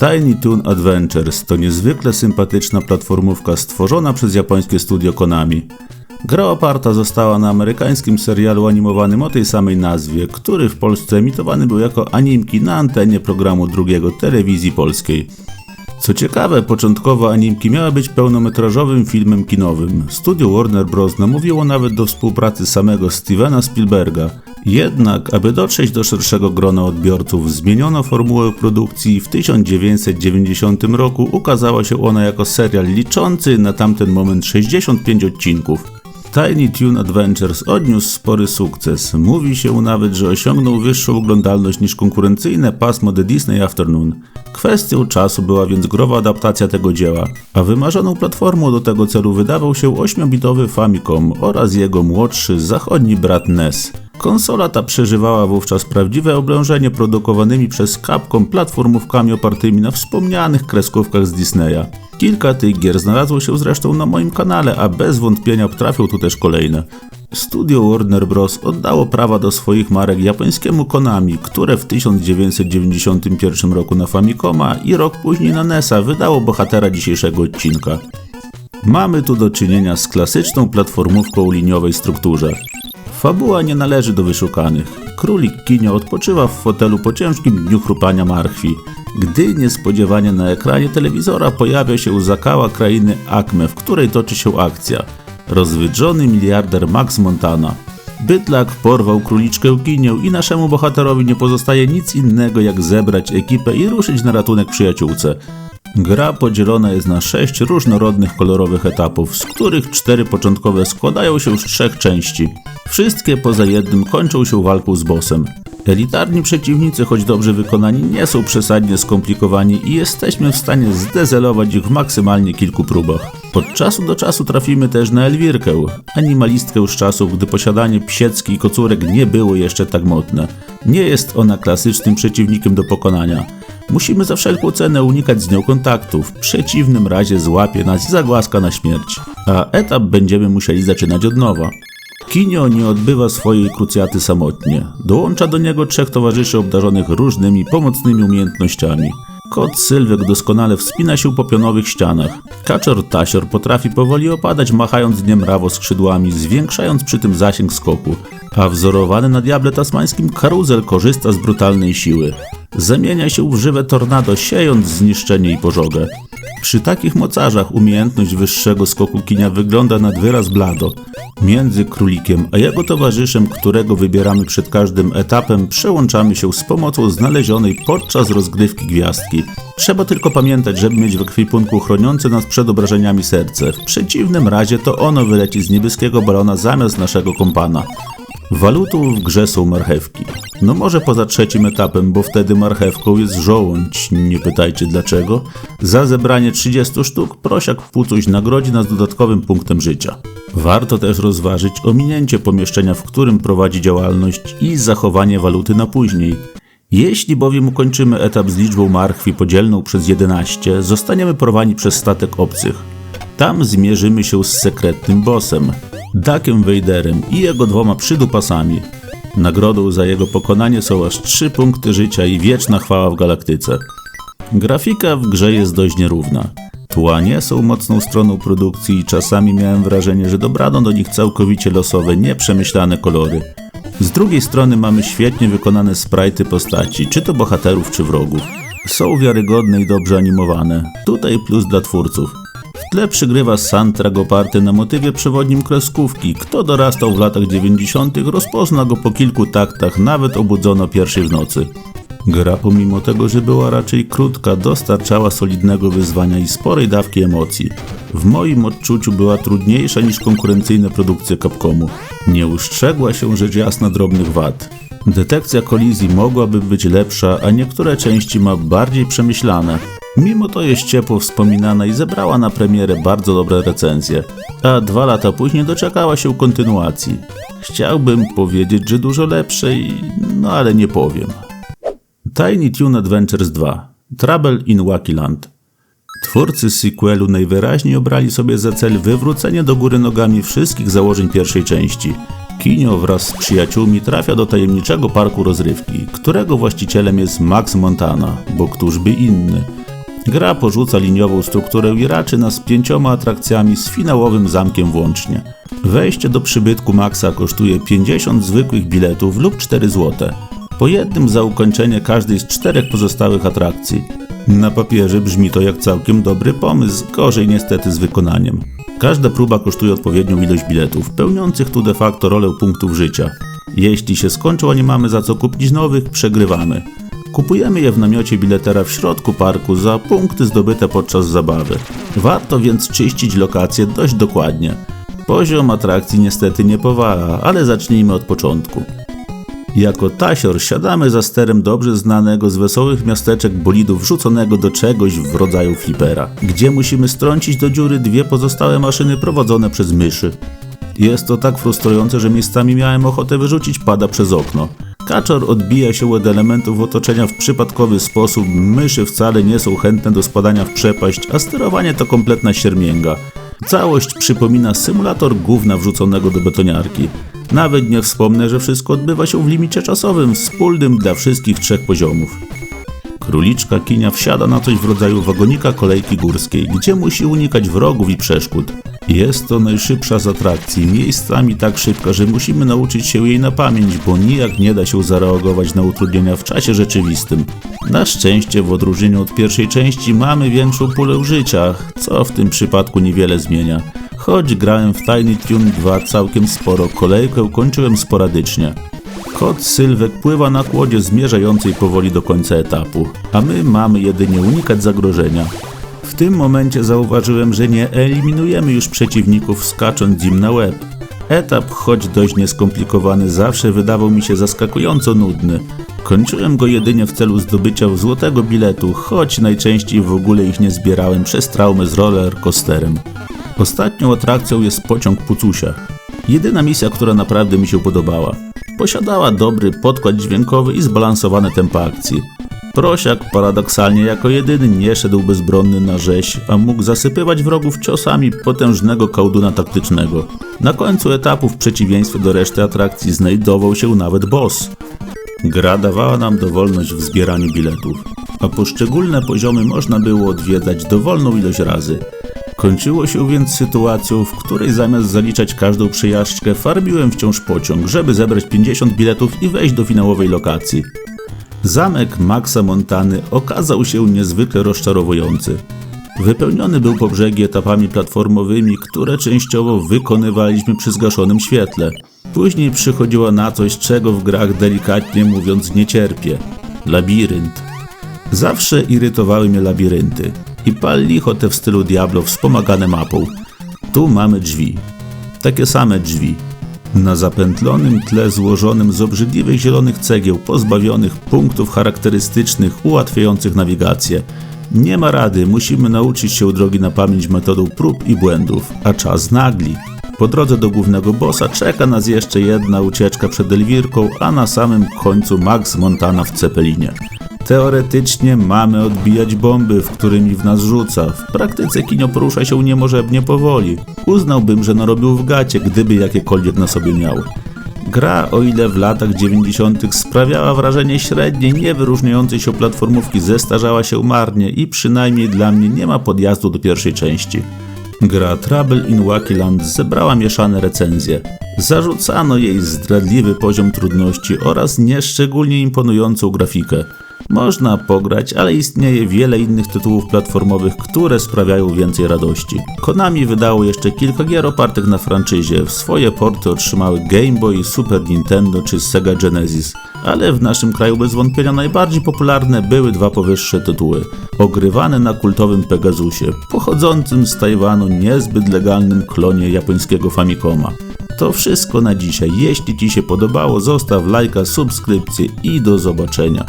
Tiny Toon Adventures to niezwykle sympatyczna platformówka stworzona przez japońskie studio Konami. Gra oparta została na amerykańskim serialu animowanym o tej samej nazwie, który w Polsce emitowany był jako animki na antenie programu drugiego telewizji polskiej. Co ciekawe, początkowo animki miały być pełnometrażowym filmem kinowym. Studio Warner Bros. namówiło nawet do współpracy samego Stevena Spielberga. Jednak, aby dotrzeć do szerszego grona odbiorców, zmieniono formułę produkcji w 1990 roku ukazała się ona jako serial liczący na tamten moment 65 odcinków. Tiny Toon Adventures odniósł spory sukces. Mówi się nawet, że osiągnął wyższą oglądalność niż konkurencyjne pasmo The Disney Afternoon. Kwestią czasu była więc growa adaptacja tego dzieła, a wymarzoną platformą do tego celu wydawał się 8-bitowy Famicom oraz jego młodszy, zachodni brat NES. Konsola ta przeżywała wówczas prawdziwe oblężenie produkowanymi przez Capcom platformówkami opartymi na wspomnianych kreskówkach z Disneya. Kilka tych gier znalazło się zresztą na moim kanale, a bez wątpienia trafią tu też kolejne. Studio Warner Bros. oddało prawa do swoich marek japońskiemu Konami, które w 1991 roku na Famicoma i rok później na NESa wydało bohatera dzisiejszego odcinka. Mamy tu do czynienia z klasyczną platformówką o liniowej strukturze. Fabuła nie należy do wyszukanych. Królik Kinio odpoczywa w fotelu po ciężkim dniu chrupania marchwi, gdy niespodziewanie na ekranie telewizora pojawia się zakała krainy Acme, w której toczy się akcja. Rozwydrzony miliarder Max Montana. Bydlak porwał króliczkę Kinię i naszemu bohaterowi nie pozostaje nic innego jak zebrać ekipę i ruszyć na ratunek przyjaciółce. Gra podzielona jest na sześć różnorodnych kolorowych etapów, z których cztery początkowe składają się z trzech części. Wszystkie poza jednym kończą się walką z bossem. Elitarni przeciwnicy, choć dobrze wykonani, nie są przesadnie skomplikowani i jesteśmy w stanie zdezelować ich w maksymalnie kilku próbach. Od czasu do czasu trafimy też na Elwirkę, animalistkę z czasów, gdy posiadanie psiecki i kocurek nie było jeszcze tak modne. Nie jest ona klasycznym przeciwnikiem do pokonania. Musimy za wszelką cenę unikać z nią kontaktu, w przeciwnym razie złapie nas i zagłaska na śmierć, a etap będziemy musieli zaczynać od nowa. Kinio nie odbywa swojej krucjaty samotnie. Dołącza do niego trzech towarzyszy obdarzonych różnymi pomocnymi umiejętnościami. Kot Sylwek doskonale wspina się po pionowych ścianach. Kaczor Tasior potrafi powoli opadać, machając dniem rawo skrzydłami, zwiększając przy tym zasięg skoku. A wzorowany na diable tasmańskim karuzel korzysta z brutalnej siły. Zamienia się w żywe tornado, siejąc zniszczenie i pożogę. Przy takich mocarzach umiejętność wyższego skoku kinia wygląda nad wyraz blado. Między królikiem a jego towarzyszem, którego wybieramy przed każdym etapem, przełączamy się z pomocą znalezionej podczas rozgrywki gwiazdki. Trzeba tylko pamiętać, żeby mieć w ekwipunku chroniące nas przed obrażeniami serce. W przeciwnym razie to ono wyleci z niebieskiego balona zamiast naszego kompana. Walutą w grze są marchewki. No może poza trzecim etapem, bo wtedy marchewką jest żołądź, nie pytajcie dlaczego. Za zebranie 30 sztuk prosiak Pucuś nagrodzi nas dodatkowym punktem życia. Warto też rozważyć ominięcie pomieszczenia, w którym prowadzi działalność i zachowanie waluty na później. Jeśli bowiem ukończymy etap z liczbą marchwi podzielną przez 11, zostaniemy porwani przez statek obcych. Tam zmierzymy się z sekretnym bossem, Dakiem Vaderem i jego dwoma przydupasami. Nagrodą za jego pokonanie są aż 3 punkty życia i wieczna chwała w galaktyce. Grafika w grze jest dość nierówna. Tła nie są mocną stroną produkcji i czasami miałem wrażenie, że dobrano do nich całkowicie losowe, nieprzemyślane kolory. Z drugiej strony mamy świetnie wykonane sprajty postaci, czy to bohaterów, czy wrogów. Są wiarygodne i dobrze animowane. Tutaj plus dla twórców. W tle przygrywa soundtrack oparty na motywie przewodnim kreskówki. Kto dorastał w latach 90. rozpozna go po kilku taktach, nawet obudzono pierwszej w nocy. Gra pomimo tego, że była raczej krótka, dostarczała solidnego wyzwania i sporej dawki emocji. W moim odczuciu była trudniejsza niż konkurencyjne produkcje Capcomu. Nie ustrzegła się rzecz jasna drobnych wad. Detekcja kolizji mogłaby być lepsza, a niektóre części ma bardziej przemyślane. Mimo to jest ciepło wspominana i zebrała na premierę bardzo dobre recenzje, a dwa lata później doczekała się kontynuacji. Chciałbym powiedzieć, że dużo lepszej, no ale nie powiem. Tiny Toon Adventures 2 Trouble in Wakiland Twórcy sequelu najwyraźniej obrali sobie za cel wywrócenie do góry nogami wszystkich założeń pierwszej części. Kinio wraz z przyjaciółmi trafia do tajemniczego parku rozrywki, którego właścicielem jest Max Montana, bo któż by inny – Gra porzuca liniową strukturę i raczy nas pięcioma atrakcjami z finałowym zamkiem włącznie. Wejście do przybytku Maxa kosztuje 50 zwykłych biletów lub 4 zł. Po jednym za ukończenie każdej z czterech pozostałych atrakcji. Na papierze brzmi to jak całkiem dobry pomysł, gorzej niestety z wykonaniem. Każda próba kosztuje odpowiednią ilość biletów, pełniących tu de facto rolę punktów życia. Jeśli się skończą, a nie mamy za co kupić nowych, przegrywamy. Kupujemy je w namiocie biletera w środku parku za punkty zdobyte podczas zabawy. Warto więc czyścić lokację dość dokładnie. Poziom atrakcji niestety nie powala, ale zacznijmy od początku. Jako tasior siadamy za sterem dobrze znanego z wesołych miasteczek bolidu wrzuconego do czegoś w rodzaju flipera, gdzie musimy strącić do dziury dwie pozostałe maszyny prowadzone przez myszy. Jest to tak frustrujące, że miejscami miałem ochotę wyrzucić pada przez okno. Kaczor odbija się od elementów otoczenia w przypadkowy sposób, myszy wcale nie są chętne do spadania w przepaść, a sterowanie to kompletna siermięga. Całość przypomina symulator gówna wrzuconego do betoniarki. Nawet nie wspomnę, że wszystko odbywa się w limicie czasowym, wspólnym dla wszystkich trzech poziomów. Króliczka Kinia wsiada na coś w rodzaju wagonika kolejki górskiej, gdzie musi unikać wrogów i przeszkód. Jest to najszybsza z atrakcji, miejscami tak szybka, że musimy nauczyć się jej na pamięć, bo nijak nie da się zareagować na utrudnienia w czasie rzeczywistym. Na szczęście w odróżnieniu od pierwszej części mamy większą pulę życia, co w tym przypadku niewiele zmienia. Choć grałem w Tiny Tune 2 całkiem sporo, kolejkę kończyłem sporadycznie. Kot Sylwek pływa na kłodzie zmierzającej powoli do końca etapu, a my mamy jedynie unikać zagrożenia. W tym momencie zauważyłem, że nie eliminujemy już przeciwników skacząc im na łeb. Etap, choć dość nieskomplikowany, zawsze wydawał mi się zaskakująco nudny. Kończyłem go jedynie w celu zdobycia złotego biletu, choć najczęściej w ogóle ich nie zbierałem przez traumę z roller coasterem. Ostatnią atrakcją jest pociąg Pucusia. Jedyna misja, która naprawdę mi się podobała. Posiadała dobry podkład dźwiękowy i zbalansowane tempo akcji. Prosiak paradoksalnie jako jedyny nie szedł bezbronny na rzeź, a mógł zasypywać wrogów ciosami potężnego kałduna taktycznego. Na końcu etapu w przeciwieństwie do reszty atrakcji znajdował się nawet boss. Gra dawała nam dowolność w zbieraniu biletów, a poszczególne poziomy można było odwiedzać dowolną ilość razy. Kończyło się więc sytuacją, w której zamiast zaliczać każdą przejażdżkę, farbiłem wciąż pociąg, żeby zebrać 50 biletów i wejść do finałowej lokacji. Zamek Maxa Montany okazał się niezwykle rozczarowujący. Wypełniony był po brzegi etapami platformowymi, które częściowo wykonywaliśmy przy zgaszonym świetle. Później przychodziła na coś, czego w grach delikatnie mówiąc nie cierpię. Labirynt. Zawsze irytowały mnie labirynty. I pal licho te w stylu Diablo wspomagane mapą. Tu mamy drzwi. Takie same drzwi. Na zapętlonym tle złożonym z obrzydliwych zielonych cegieł, pozbawionych punktów charakterystycznych ułatwiających nawigację. Nie ma rady, musimy nauczyć się drogi na pamięć metodą prób i błędów, a czas nagli. Po drodze do głównego bossa czeka nas jeszcze jedna ucieczka przed Elwirką, a na samym końcu Max Montana w Cepelinie. Teoretycznie mamy odbijać bomby, w którymi w nas rzuca. W praktyce kinio porusza się niemożebnie powoli. Uznałbym, że narobił w gacie, gdyby jakiekolwiek na sobie miał. Gra, o ile w latach 90. sprawiała wrażenie średniej, nie wyróżniającej się platformówki, zestarzała się marnie i przynajmniej dla mnie nie ma podjazdu do pierwszej części. Gra Trouble in Wacky zebrała mieszane recenzje. Zarzucano jej zdradliwy poziom trudności oraz nieszczególnie imponującą grafikę. Można pograć, ale istnieje wiele innych tytułów platformowych, które sprawiają więcej radości. Konami wydało jeszcze kilka gier opartych na franczyzie. Swoje porty otrzymały Game Boy, Super Nintendo czy Sega Genesis. Ale w naszym kraju bez wątpienia najbardziej popularne były dwa powyższe tytuły. Ogrywane na kultowym Pegasusie, pochodzącym z Tajwanu niezbyt legalnym klonie japońskiego Famicoma. To wszystko na dzisiaj. Jeśli Ci się podobało, zostaw lajka, subskrypcję i do zobaczenia.